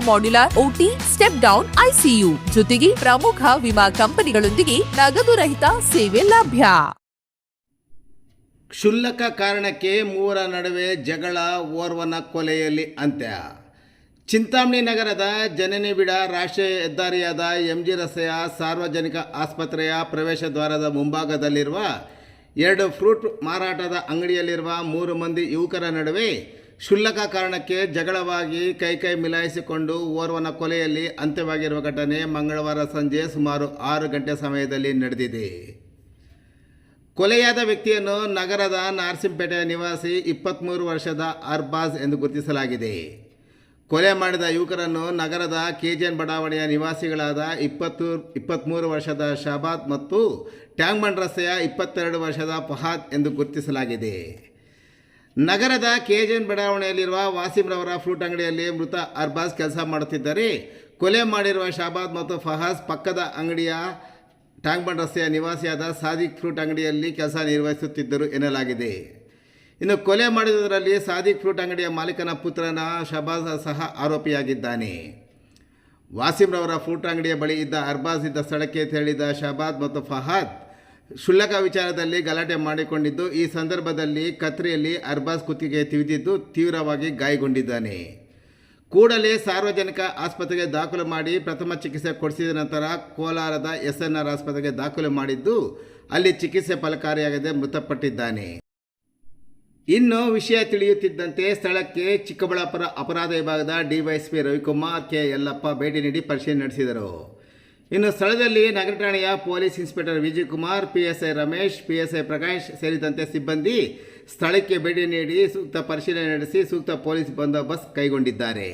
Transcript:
modular OT step down ICU ಜೊತೆಗೆ ಪ್ರಮುಖ ವಿಮಾ ಕಂಪನಿಗಳೊಂದಿಗೆ ನಗದು ರಹಿತ ಸೇವೆ ಲಭ್ಯ. ಕ್ಷುಲ್ಲಕ ಕಾರಣಕ್ಕೆ ಮೂವರ ನಡುವೆ ಜಗಳ ಓರ್ವನ ಕೊಲೆಯಲ್ಲಿ ಅಂತ್ಯ. ಚಿಂತಾಮಣಿ ನಗರದ ಜನನಿಬಿಡ ರಾಷ್ಟ್ರೀಯ ಹೆದ್ದಾರಿಯಾದ ಎಂಜಿ ರಸ್ತೆಯ ಸಾರ್ವಜನಿಕ ಆಸ್ಪತ್ರೆಯ ಪ್ರವೇಶ ದ್ವಾರದ ಮುಂಭಾಗದಲ್ಲಿರುವ ಎರಡು ಫ್ರೂಟ್ ಮಾರಾಟದ ಅಂಗಡಿಯಲ್ಲಿರುವ ಮೂರು ಮಂದಿ ಯುವಕರ ನಡುವೆ ಕ್ಷುಲ್ಲಕ ಕಾರಣಕ್ಕೆ ಜಗಳವಾಗಿ ಕೈಕೈ ಮಿಲಾಯಿಸಿಕೊಂಡು ಓರ್ವನ ಕೊಲೆಯಲ್ಲಿ ಅಂತ್ಯವಾಗಿರುವ ಘಟನೆ ಮಂಗಳವಾರ ಸಂಜೆ ಸುಮಾರು ಆರು ಗಂಟೆ ಸಮಯದಲ್ಲಿ ನಡೆದಿದೆ. ಕೊಲೆಯಾದ ವ್ಯಕ್ತಿಯನ್ನು ನಗರದ ನಾರ್ಸಿಂಪೇಟೆಯ ನಿವಾಸಿ ಇಪ್ಪತ್ತ್ಮೂರು ವರ್ಷದ ಅರ್ಬಾಜ್ ಎಂದು ಗುರುತಿಸಲಾಗಿದೆ. ಕೊಲೆ ಮಾಡಿದ ಯುವಕರನ್ನು ನಗರದ ಕೆಜಿಎನ್ ಬಡಾವಣೆಯ ನಿವಾಸಿಗಳಾದ ಇಪ್ಪತ್ತು ಇಪ್ಪತ್ತ್ಮೂರು ವರ್ಷದ ಶಹಬಾದ್ ಮತ್ತು ಟ್ಯಾಂಗ್ಮಂಡ್ ರಸ್ತೆಯ ಇಪ್ಪತ್ತೆರಡು ವರ್ಷದ ಫಹಾದ್ ಎಂದು ಗುರುತಿಸಲಾಗಿದೆ. ನಗರದ ಕೆಜಿಎನ್ ಬಡಾವಣೆಯಲ್ಲಿರುವ ವಾಸಿಮ್ರವರ ಫ್ರೂಟ್ ಅಂಗಡಿಯಲ್ಲಿ ಮೃತ ಅರ್ಬಾಜ್ ಕೆಲಸ ಮಾಡುತ್ತಿದ್ದರೆ. ಕೊಲೆ ಮಾಡಿರುವ ಶಾಬಾದ್ ಮತ್ತು ಫಹಾಜ್ ಪಕ್ಕದ ಅಂಗಡಿಯ ಟ್ಯಾಂಗ್ಬಂಡ್ ರಸ್ತೆಯ ನಿವಾಸಿಯಾದ ಸಾದಿಕ್ ಫ್ರೂಟ್ ಅಂಗಡಿಯಲ್ಲಿ ಕೆಲಸ ನಿರ್ವಹಿಸುತ್ತಿದ್ದರು ಎನ್ನಲಾಗಿದೆ. ಇನ್ನು ಕೊಲೆ ಮಾಡಿದ್ದರಲ್ಲಿ ಸಾದಿಕ್ ಫ್ರೂಟ್ ಅಂಗಡಿಯ ಮಾಲೀಕನ ಪುತ್ರನ ಶಬಾಜ್ ಸಹ ಆರೋಪಿಯಾಗಿದ್ದಾನೆ. ವಾಸಿಮ್ರವರ ಫ್ರೂಟ್ ಅಂಗಡಿಯ ಬಳಿ ಇದ್ದ ಅರ್ಬಾಜ್ ಇದ್ದ ಸ್ಥಳಕ್ಕೆ ತೆರಳಿದ ಶಹಬಾದ್ ಮತ್ತು ಫಹಾದ್ ಕ್ಷುಲ್ಲಕ ವಿಚಾರದಲ್ಲಿ ಗಲಾಟೆ ಮಾಡಿಕೊಂಡಿದ್ದು, ಈ ಸಂದರ್ಭದಲ್ಲಿ ಕತ್ರಿಯಲ್ಲಿ ಅರ್ಬಾಸ್ ಕುತ್ತಿಗೆ ತಿವಿದಿದ್ದು ತೀವ್ರವಾಗಿ ಗಾಯಗೊಂಡಿದ್ದಾನೆ. ಕೂಡಲೇ ಸಾರ್ವಜನಿಕ ಆಸ್ಪತ್ರೆಗೆ ದಾಖಲು ಮಾಡಿ ಪ್ರಥಮ ಚಿಕಿತ್ಸೆ ಕೊಡಿಸಿದ ನಂತರ ಕೋಲಾರದ ಎಸ್ ಎನ್ ಆರ್ ಆಸ್ಪತ್ರೆಗೆ ದಾಖಲು ಮಾಡಿದ್ದು, ಅಲ್ಲಿ ಚಿಕಿತ್ಸೆ ಫಲಕಾರಿಯಾಗದೆ ಮೃತಪಟ್ಟಿದ್ದಾನೆ. ಇನ್ನು ವಿಷಯ ತಿಳಿಯುತ್ತಿದ್ದಂತೆ ಸ್ಥಳಕ್ಕೆ ಚಿಕ್ಕಬಳ್ಳಾಪುರ ಅಪರಾಧ ವಿಭಾಗದ ಡಿವೈಎಸ್ಪಿ ರವಿಕುಮಾರ್ ಕೆ. ಯಲ್ಲಪ್ಪ ಭೇಟಿ ನೀಡಿ ಪರಿಶೀಲನೆ ನಡೆಸಿದರು. ಇನ್ನು ಸ್ಥಳದಲ್ಲಿ ನಗರ ಠಾಣೆಯ police inspector Vijay Kumar PSI Ramesh, PSI Prakash ಸೇರಿದಂತೆ ಸಿಬ್ಬಂದಿ ಸ್ಥಳಕ್ಕೆ ಭೇಟಿ ನೀಡಿ ಸೂಕ್ತ ಪರಿಶೀಲನೆ ನಡೆಸಿ ಸೂಕ್ತ ಪೊಲೀಸ್ ಬಂದೋಬಸ್ತ್ ಕೈಗೊಂಡಿದ್ದಾರೆ.